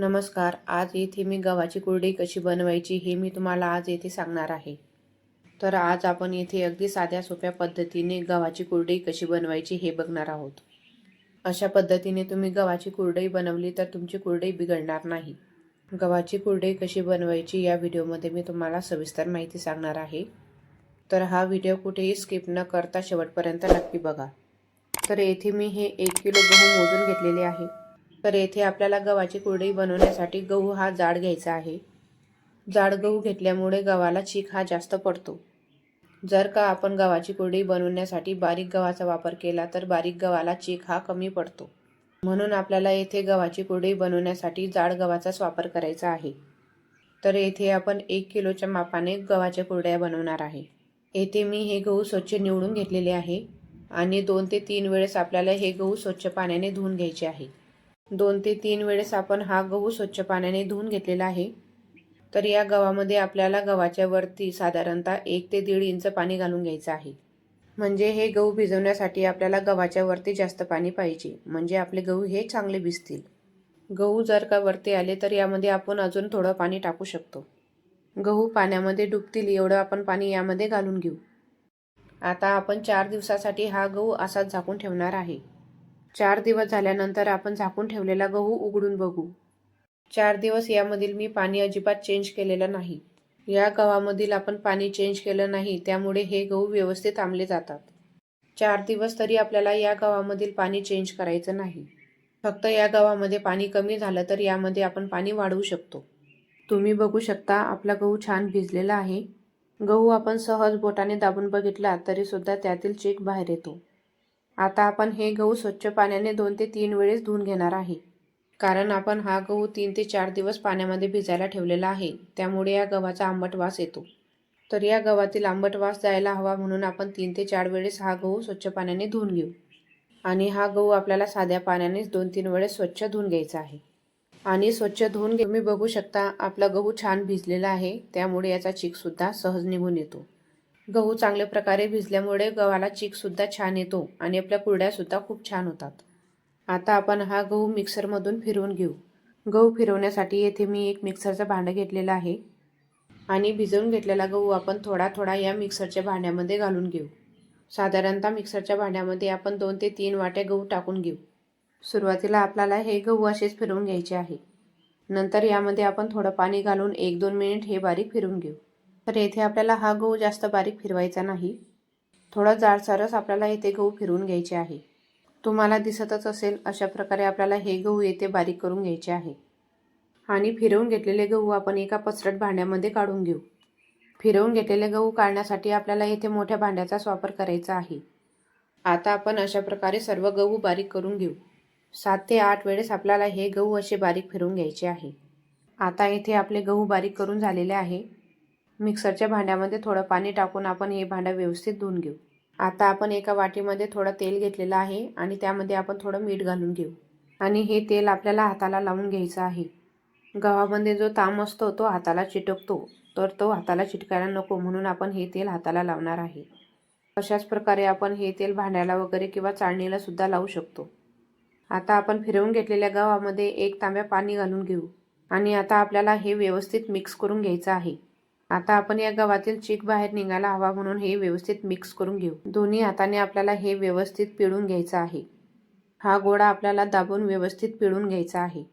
नमस्कार. आज येथे मी गव्हाची कुरडई कशी बनवायची हे मी तुम्हाला आज येथे सांगणार आहे. तर आज आपण येथे अगदी साध्या सोप्या पद्धतीने गव्हाची कुरडई कशी बनवायची हे बघणार आहोत. अशा पद्धतीने तुम्ही गव्हाची कुरडई बनवली तर तुमची कुरडई बिघडणार नाही. गव्हाची कुरडई कशी बनवायची या व्हिडिओमध्ये मी तुम्हाला सविस्तर माहिती सांगणार आहे. तर हा व्हिडिओ कुठेही स्किप न करता शेवटपर्यंत नक्की बघा. तर येथे मी हे एक किलो गहू मोजून घेतलेले आहे. तर येथे आपल्याला गव्हाची कुरडई बनवण्यासाठी गहू हा जाड घ्यायचा आहे. जाड गहू घेतल्यामुळे गव्हाला चीक हा जास्त पडतो. जर का आपण गव्हाची कुरडई बनवण्यासाठी बारीक गव्हाचा वापर केला तर बारीक गव्हाला चीक हा कमी पडतो. म्हणून आपल्याला येथे गव्हाची कुरडई बनवण्यासाठी जाड गव्हाचाच वापर करायचा आहे. तर येथे आपण एक किलोच्या मापाने गव्हाच्या कुरड्या बनवणार आहे. येथे मी हे गहू स्वच्छ निवडून घेतलेले आहे आणि दोन ते तीन वेळेस आपल्याला हे गहू स्वच्छ पाण्याने धुवून घ्यायचे आहे. दोन ते तीन वेळेस आपण हा गहू स्वच्छ पाण्याने धुवून घेतलेला आहे. तर या गव्हामध्ये आपल्याला गव्हाच्या वरती साधारणतः एक ते दीड इंच पाणी घालून घ्यायचं आहे. म्हणजे हे गहू भिजवण्यासाठी आपल्याला गव्हाच्या वरती जास्त पाणी पाहिजे. म्हणजे आपले गहू हे चांगले भिजतील. गहू जर का वरती आले तर यामध्ये आपण अजून थोडं पाणी टाकू शकतो. गहू पाण्यामध्ये डुबतील एवढं आपण पाणी यामध्ये घालून घेऊ. आता आपण चार दिवसासाठी हा गहू असाच झाकून ठेवणार आहे. चार दिवस झाल्यानंतर आपण झाकून ठेवलेला गहू उघडून बघू. चार दिवस यामधील मी पाणी अजिबात चेंज केलेलं नाही. या गव्हामधील आपण पाणी चेंज केलं नाही त्यामुळे हे गहू व्यवस्थित आंबले जातात. चार दिवस तरी आपल्याला या गव्हामधील पाणी चेंज करायचं नाही. फक्त या गव्हामध्ये पाणी कमी झालं तर यामध्ये आपण पाणी वाढवू शकतो. तुम्ही बघू शकता आपला गहू छान भिजलेला आहे. गहू आपण सहज बोटाने दाबून बघितला तरीसुद्धा त्यातील चेक बाहेर येतो. आता आपण हे गहू स्वच्छ पाण्याने दोन ते तीन वेळेस धुवून घेणार आहे. कारण आपण हा गहू तीन ते चार दिवस पाण्यामध्ये भिजायला ठेवलेला आहे. त्यामुळे या गव्हाचा आंबट वास येतो. तर या गव्हातील आंबट वास जायला हवा म्हणून आपण तीन ते चार वेळेस हा गहू स्वच्छ पाण्याने धुवून घेऊ. आणि हा गहू आपल्याला साध्या पाण्यानेच दोन तीन वेळेस स्वच्छ धुवून घ्यायचा आहे. आणि स्वच्छ धुवून घे तुम्ही बघू शकता आपला गहू छान भिजलेला आहे. त्यामुळे याचा चीकसुद्धा सहज निघून येतो. गहू चांगल्या प्रकारे भिजल्यामुळे गव्हाला चीकसुद्धा छान येतो आणि आपल्या कुरड्यासुद्धा खूप छान होतात. आता आपण हा गहू मिक्सरमधून फिरवून घेऊ. गहू फिरवण्यासाठी येथे मी एक मिक्सरचं भांडं घेतलेलं आहे आणि भिजवून घेतलेला गहू आपण थोडा थोडा या मिक्सरच्या भांड्यामध्ये घालून घेऊ. साधारणतः मिक्सरच्या भांड्यामध्ये आपण दोन ते तीन वाट्या गहू टाकून घेऊ. सुरुवातीला आपल्याला हे गहू असेच फिरवून घ्यायचे आहे. नंतर यामध्ये आपण थोडं पाणी घालून एक दोन मिनिट हे बारीक फिरवून घेऊ. तर येथे आपल्याला हा गहू जास्त बारीक फिरवायचा नाही. थोडा जाडसारच आपल्याला येथे गहू फिरवून घ्यायचे आहे. तुम्हाला दिसतच असेल अशा प्रकारे आपल्याला हे गहू येथे बारीक करून घ्यायचे आहे. आणि फिरवून घेतलेले गहू आपण एका पसरट भांड्यामध्ये काढून घेऊ. फिरवून घेतलेले गहू काढण्यासाठी आपल्याला येथे मोठ्या भांड्याचाच वापर करायचा आहे. आता आपण अशा प्रकारे सर्व गहू बारीक करून घेऊ. सात ते आठ वेळेस आपल्याला हे गहू असे बारीक फिरवून घ्यायचे आहे. आता येथे आपले गहू बारीक करून झालेले आहे. मिक्सरच्या भांड्यामध्ये थोडं पाणी टाकून आपण हे भांडं व्यवस्थित धुवून घेऊ. आता आपण एका वाटीमध्ये थोडं तेल घेतलेलं आहे आणि त्यामध्ये आपण थोडं मीठ घालून घेऊ. आणि हे तेल आपल्याला हाताला लावून घ्यायचं आहे. गव्हामध्ये जो ताम असतो तो हाताला चिटकतो. तर तो हाताला चिटकायला नको म्हणून आपण हे तेल हाताला लावणार आहे. अशाच प्रकारे आपण हे तेल भांड्याला वगैरे किंवा चाळणीला सुद्धा लावू शकतो. आता आपण फिरवून घेतलेल्या गव्हामध्ये एक तांब्या पाणी घालून घेऊ. आणि आता आपल्याला हे व्यवस्थित मिक्स करून घ्यायचं आहे. आता आपण या गव्हातील चीक बाहेर निघायला हवा म्हणून हे व्यवस्थित मिक्स करून घेऊ. दोन्ही हाताने आपल्याला हे व्यवस्थित पिळून घ्यायचं आहे. हा गोळा आपल्याला दाबून व्यवस्थित पिळून घ्यायचा आहे.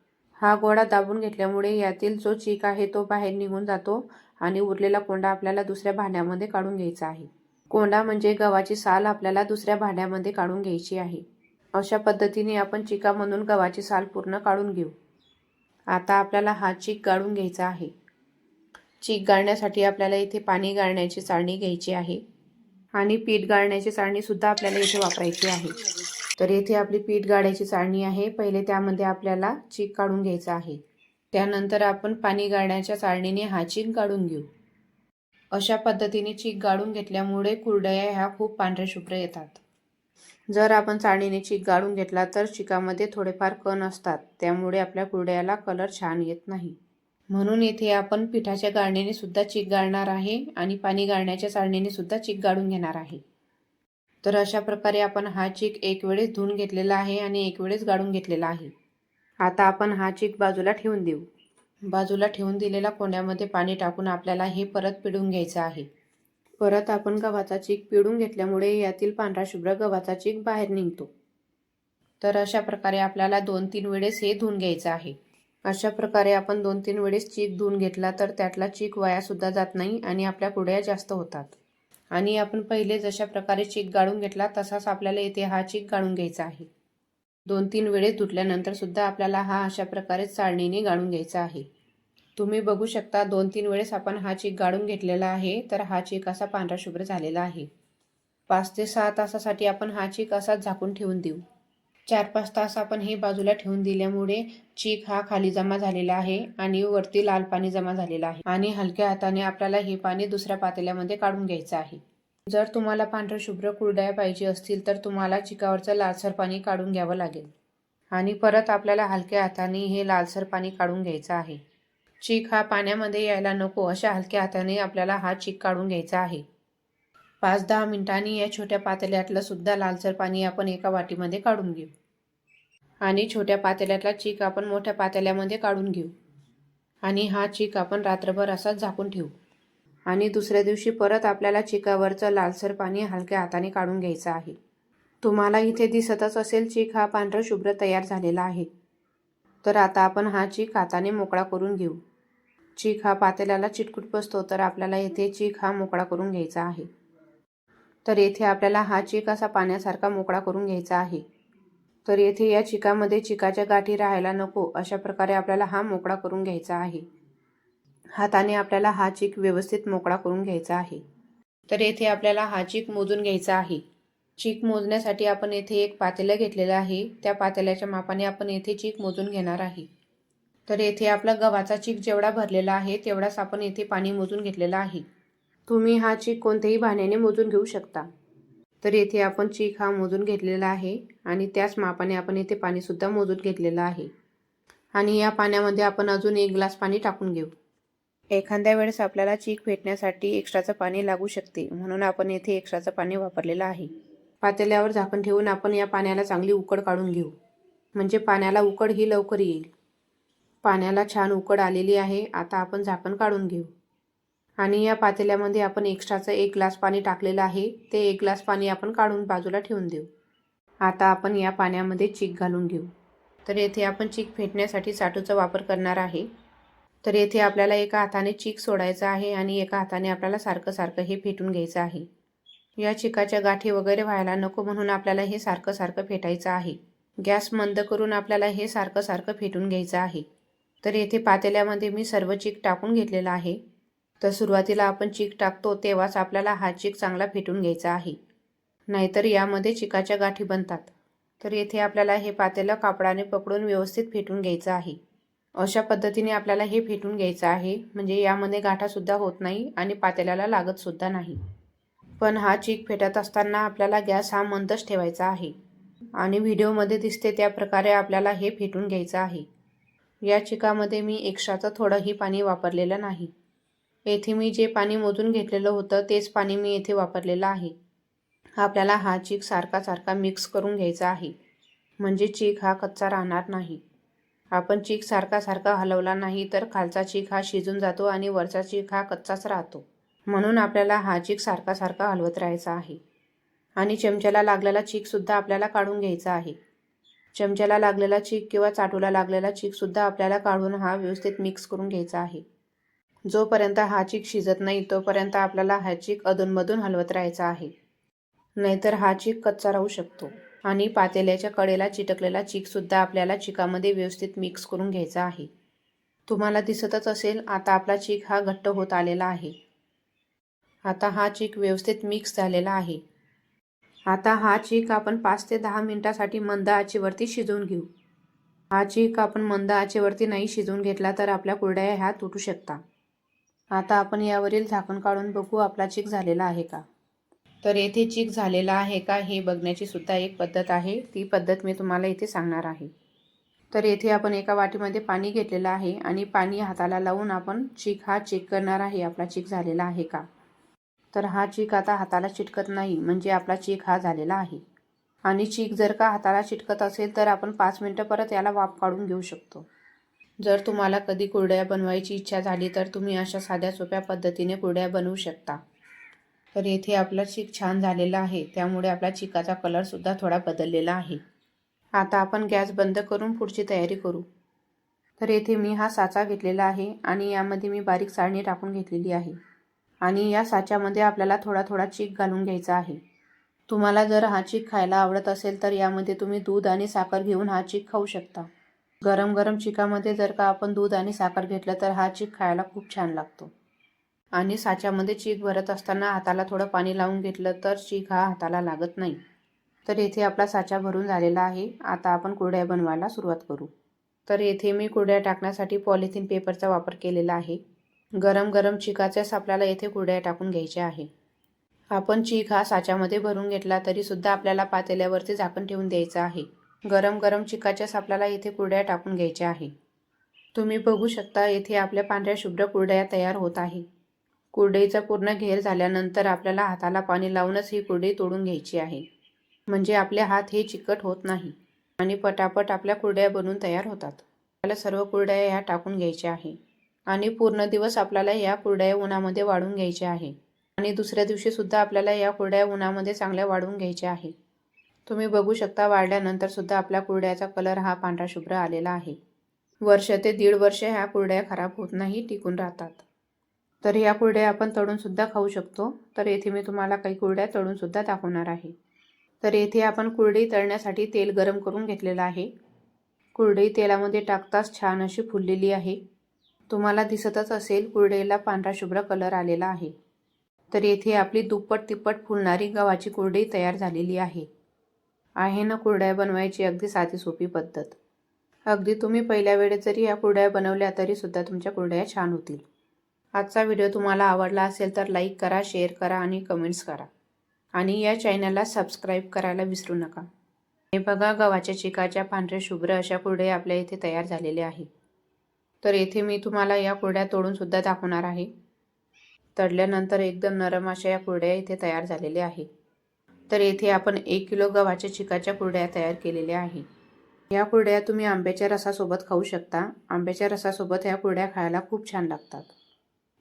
हा गोळा दाबून घेतल्यामुळे यातील जो चीक आहे तो बाहेर निघून जातो आणि उरलेला कोंडा आपल्याला दुसऱ्या भांड्यामध्ये काढून घ्यायचा आहे. कोंडा म्हणजे गव्हाची साल आपल्याला दुसऱ्या भांड्यामध्ये काढून घ्यायची आहे. अशा पद्धतीने आपण चिकामधून गव्हाची साल पूर्ण काढून घेऊ. आता आपल्याला हा चीक काढून घ्यायचा आहे. चीक गाळण्यासाठी आपल्याला इथे पाणी गाळण्याची चाळणी घ्यायची आहे. आणि पीठ गाळण्याची चाळणीसुद्धा आपल्याला इथे वापरायची आहे. तर येथे आपली पीठ गाळायची चाळणी आहे. पहिले त्यामध्ये आपल्याला चीक काढून घ्यायचा आहे. त्यानंतर आपण पाणी गाळण्याच्या चाळणीने हा चीक गाळून घेऊ. अशा पद्धतीने चीक गाळून घेतल्यामुळे कुरडया ह्या खूप पांढऱ्या शुभ्र येतात. जर आपण चाळणीने चीक गाळून घेतला तर चिकामध्ये थोडेफार कण असतात. त्यामुळे आपल्या कुरड्याला कलर छान येत नाही. म्हणून येथे आपण पिठाच्या गाळण्याने सुद्धा चीक गाळणार आहे आणि पाणी गाळण्याच्या चाळणीने सुद्धा चीक गाळून घेणार आहे. तर अशा प्रकारे आपण हा चीक एक वेळेस धुवून घेतलेला आहे आणि एक वेळेस गाळून घेतलेला आहे. आता आपण हा चीक बाजूला ठेवून देऊ. बाजूला ठेवून दिलेल्या कोण्यामध्ये पाणी टाकून आपल्याला हे परत पिळून घ्यायचं आहे. परत आपण गव्हाचा चीक पिळून घेतल्यामुळे यातील पांढरा शुभ्र गव्हाचा चीक बाहेर निघतो. तर अशा प्रकारे आपल्याला दोन तीन वेळेस हे धुवून घ्यायचं आहे. अशा प्रकारे आपण दोन तीन वेळेस चीक धुवून घेतला तर त्यातला चीक वायासुद्धा जात नाही आणि आपल्या कुड्या जास्त होतात. आणि आपण पहिले जशा प्रकारे चीक गाळून घेतला तसाच आपल्याला येथे हा चीक गाळून घ्यायचा आहे. दोन तीन वेळेस धुतल्यानंतर सुद्धा आपल्याला हा अशा प्रकारे चाळणीने गाळून घ्यायचा आहे. तुम्ही बघू शकता दोन तीन वेळेस आपण हा चीक गाळून घेतलेला आहे तर हा चीक असा पांढरा शुभ्र झालेला आहे. पाच ते सहा तासासाठी आपण हा चीक असाच झाकून ठेवून देऊ. चार पाच तास आपण हे बाजूला ठेवून दिल्यामुळे चीक हा खाली जमा झालेला आहे आणि वरती लाल पाणी जमा झालेलं आहे आणि हलक्या हाताने आपल्याला हे पाणी दुसऱ्या पातेल्यामध्ये काढून घ्यायचं आहे. जर तुम्हाला पांढरं शुभ्र कुरड्या पाहिजे असतील तर तुम्हाला चिकावरचं लालसर पाणी काढून घ्यावं लागेल. आणि परत आपल्याला हलक्या हाताने हे लालसर पाणी काढून घ्यायचं आहे. चीक हा पाण्यामध्ये यायला नको अशा हलक्या हाताने आपल्याला हा चीक काढून घ्यायचा आहे. पाच दहा मिनिटांनी या छोट्या पातेल्यातलं सुद्धा लालसर पाणी आपण एका वाटीमध्ये काढून घेऊ. आणि छोट्या पातेल्यातला चीक आपण मोठ्या पातेल्यामध्ये काढून घेऊ. आणि हा चीक आपण रात्रभर असाच झाकून ठेवू. आणि दुसऱ्या दिवशी परत आपल्याला चिकावरचं लालसर पाणी हलक्या हाताने काढून घ्यायचं आहे. तुम्हाला इथे दिसतच असेल चीक हा पांढरा शुभ्र तयार झालेला आहे. तर आता आपण हा चीक हाताने मोकळा करून घेऊ. चीक हा पातेल्याला चिटकूट बसतो तर आपल्याला येथे चीक हा मोकळा करून घ्यायचा आहे. तर येथे आपल्याला हा चिक असा पाण्यासारखा मोकळा करून घ्यायचा आहे. तर येथे या चिकामध्ये चिकाच्या गाठी राहायला नको अशा प्रकारे आपल्याला हा मोकळा करून घ्यायचा आहे. हाताने आपल्याला हा चिक व्यवस्थित मोकळा करून घ्यायचा आहे. तर येथे आपल्याला हा चिक मोजून घ्यायचा आहे. चीक मोजण्यासाठी आपण येथे एक पातेलं घेतलेलं आहे. त्या पातेल्याच्या मापाने आपण येथे चीक मोजून घेणार आहे. तर येथे आपला गव्हाचा चीक जेवढा भरलेला आहे तेवढाच आपण येथे पाणी मोजून घेतलेला आहे. तुम्ही हा चीक कोणत्याही भाण्याने मोजून घेऊ शकता. तर येथे आपण चीक हा मोजून घेतलेला आहे आणि त्याच मापाने आपण येथे पाणीसुद्धा मोजून घेतलेलं आहे. आणि या पाण्यामध्ये आपण अजून एक ग्लास पाणी टाकून घेऊ. एखाद्या वेळेस आपल्याला चीक फेटण्यासाठी एक्स्ट्राचं पाणी लागू शकते म्हणून आपण येथे एक्स्ट्राचं पाणी वापरलेलं आहे. पातेल्यावर झाकण ठेवून आपण या पाण्याला चांगली उकड काढून घेऊ. म्हणजे पाण्याला उकड ही लवकर येईल. पाण्याला छान उकड आलेली आहे आता आपण झाकण काढून घेऊ. आणि या पातेल्यामध्ये आपण एक्स्ट्राचं एक ग्लास पाणी टाकलेलं आहे. ते एक ग्लास पाणी आपण काढून बाजूला ठेवून देऊ. आता आपण या पाण्यामध्ये चीक घालून घेऊ. तर येथे आपण चीक फेटण्यासाठी साठूचा वापर करणार आहे. तर येथे आपल्याला एका हाताने चीक सोडायचं आहे आणि एका हाताने आपल्याला सारखं सारखं हे फेटून घ्यायचं आहे. या चिकाच्या गाठी वगैरे व्हायला नको म्हणून आपल्याला हे सारखं सारखं फेटायचं आहे. गॅस मंद करून आपल्याला हे सारखं सारखं फेटून घ्यायचं आहे. तर येथे पातेल्यामध्ये मी सर्व चीक टाकून घेतलेला आहे. तर सुरुवातीला आपण चीक टाकतो तेव्हाच आपल्याला हा चीक चांगला फेटून घ्यायचा आहे. नाहीतर यामध्ये चिकाच्या गाठी बनतात. तर येथे आपल्याला हे पातेलं कापडाने पकडून व्यवस्थित फेटून घ्यायचं आहे. अशा पद्धतीने आपल्याला हे फेटून घ्यायचं आहे म्हणजे यामध्ये गाठासुद्धा होत नाही आणि पातेल्याला लागतसुद्धा नाही. पण हा चीक फेटत असताना आपल्याला गॅस हा मंदच ठेवायचा आहे. आणि व्हिडिओमध्ये दिसते त्या प्रकारे आपल्याला हे फेटून घ्यायचं आहे. या चिकामध्ये मी एक्स्ट्राचं थोडंही पाणी वापरलेलं नाही. येथे मी जे पाणी मोजून घेतलेलं होतं तेच पाणी मी येथे वापरलेलं आहे. आपल्याला हा चीक सारखा सारखा मिक्स करून घ्यायचा आहे. म्हणजे चीक हा कच्चा राहणार नाही. आपण चीक सारखा सारखा हलवला नाही तर खालचा चीक हा शिजून जातो आणि वरचा चीक हा कच्चाच राहतो. म्हणून आपल्याला हा चीक सारखा सारखा हलवत राहायचा आहे. आणि चमच्याला लागलेला चीकसुद्धा आपल्याला काढून घ्यायचा आहे. चमच्याला लागलेला चीक किंवा चाटूला लागलेला चीकसुद्धा आपल्याला काढून हा व्यवस्थित मिक्स करून घ्यायचा आहे. जोपर्यंत हा चीक शिजत नाही तोपर्यंत आपल्याला हा चीक अधूनमधून हलवत राहायचा आहे. नाहीतर हा चीक कच्चा राहू शकतो आणि पातेल्याच्या कडेला चिटकलेला चीकसुद्धा आपल्याला चिकामध्ये व्यवस्थित मिक्स करून घ्यायचा आहे. तुम्हाला दिसतच असेल आता आपला चीक हा घट्ट होत आलेला आहे. आता हा चीक व्यवस्थित मिक्स झालेला आहे. आता हा चीक आपण पाच ते दहा मिनटासाठी मंद आचेवरती शिजवून घेऊ. हा चीक आपण मंद आचेवरती नाही शिजवून घेतला तर आपल्या कुरड्या ह्या तुटू शकता. आता आपण यावरील झाकण काढून बघू आपला चीक झालेला आहे का. तर येथे चीक झालेला आहे का हे बघण्याची सुद्धा एक पद्धत आहे. ती पद्धत मी तुम्हाला इथे सांगणार आहे. तर येथे आपण एका वाटीमध्ये पाणी घेतलेलं आहे आणि पाणी हाताला लावून आपण चीक हा चेक करणार आहे. आपला चीक झालेला आहे का. तर हा चीक आता हाताला चिटकत नाही म्हणजे आपला चीक हा झालेला आहे. आणि चीक जर का हाताला चिटकत असेल तर आपण पाच मिनटं परत याला वाफ काढून घेऊ शकतो. जर तुम्हाला कधी कुरड्या बनवायची इच्छा झाली तर तुम्ही अशा साध्या सोप्या पद्धतीने कुरड्या बनवू शकता. तर येथे आपला चीक छान झालेला आहे. त्यामुळे आपला चिकाचा कलरसुद्धा थोडा बदललेला आहे. आता आपण गॅस बंद करून पुढची तयारी करू. तर येथे मी हा साचा घेतलेला आहे आणि यामध्ये मी बारीक चाळणी टाकून घेतलेली आहे. आणि या साच्यामध्ये आपल्याला थोडा थोडा चीक घालून घ्यायचा आहे. तुम्हाला जर हा चीक खायला आवडत असेल तर यामध्ये तुम्ही दूध आणि साखर घेऊन हा चीक खाऊ शकता. गरम गरम चिकामध्ये जर का आपण दूध आणि साखर घेतलं तर हा चीक खायला खूप छान लागतो. आणि साच्यामध्ये चीक भरत असताना हाताला थोडं पाणी लावून घेतलं तर चीक हा हाताला लागत नाही. तर येथे आपला साचा भरून झालेला आहे. आता आपण कुरड्या बनवायला सुरुवात करू. तर येथे मी कुरड्या टाकण्यासाठी पॉलिथिन पेपरचा वापर केलेला आहे. गरम गरम चिकाच्याच आपल्याला येथे कुरड्या टाकून घ्यायच्या आहे. आपण चीक हा साच्यामध्ये भरून घेतला तरीसुद्धा आपल्याला पातेल्यावरती झाकण ठेवून द्यायचं आहे. गरम गरम चिकाच्याच आपल्याला इथे कुरड्या टाकून घ्यायच्या आहे. तुम्ही बघू शकता येथे आपल्या पांढऱ्या शुभ्र कुरड्या तयार होत आहे. कुरडईचा पूर्ण घेर झाल्यानंतर आपल्याला हाताला पाणी लावूनच ही कुरडई तोडून घ्यायची आहे. म्हणजे आपले हात हे चिकट होत नाही आणि पटापट आपल्या कुरड्या बनून तयार होतात. आपल्याला सर्व कुरड्या ह्या टाकून घ्यायच्या आहे. आणि पूर्ण दिवस आपल्याला या कुरड्या उन्हामध्ये वाढून घ्यायच्या आहे. आणि दुसऱ्या दिवशीसुद्धा आपल्याला या कुरड्या उन्हामध्ये चांगल्या वाढवून घ्यायच्या आहे. तुम्ही बघू शकता वाढल्यानंतर सुद्धा आपल्या कुरड्याचा कलर हा पांढरा शुभ्र आलेला आहे. वर्ष ते दीड वर्ष ह्या कुरड्या खराब होत नाही टिकून राहतात. तर या कुरड्या आपण तळून सुद्धा खाऊ शकतो. तर येथे मी तुम्हाला काही कुरड्या तळून सुद्धा दाखवणार आहे. तर येथे आपण कुरडई तळण्यासाठी तेल गरम करून घेतलेलं आहे. कुरडई तेलामध्ये टाकताच छान अशी फुललेली आहे. तुम्हाला दिसतच असेल कुरडईला पांढरा शुभ्र कलर आलेला आहे. तर येथे आपली दुप्पट तिप्पट फुलणारी गव्हाची कुरडई तयार झालेली आहे. आहे ना कुरड्या बनवायची अगदी साधी सोपी पद्धत. अगदी तुम्ही पहिल्या वेळेस जरी या कुरड्या बनवल्या तरीसुद्धा तुमच्या कुरड्या छान होतील. आजचा व्हिडिओ तुम्हाला आवडला असेल तर लाईक करा शेअर करा आणि कमेंट्स करा. आणि या चॅनलला सबस्क्राईब करायला विसरू नका. हे बघा गव्हाच्या चिकाच्या पांढऱ्या शुभ्र अशा कुरड्या आपल्या इथे तयार झालेले आहे तर येथे मी तुम्हाला या कुरड्या तोडूनसुद्धा दाखवणार आहे. तडल्यानंतर एकदम नरम अशा या कुरड्या इथे तयार झालेल्या आहे तर येथे आपण एक किलो गव्हाच्या चिकाच्या कुरड्या तयार केलेल्या आहे. या कुरड्या तुम्ही आंब्याच्या रसासोबत खाऊ शकता. आंब्याच्या रसासोबत ह्या कुरड्या खायला खूप छान लागतात.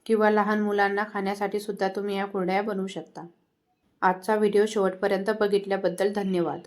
किंवा लहान मुलांना खाण्यासाठी सुद्धा तुम्ही या कुरड्या बनवू शकता. आजचा व्हिडिओ शेवटपर्यंत बघितल्याबद्दल धन्यवाद.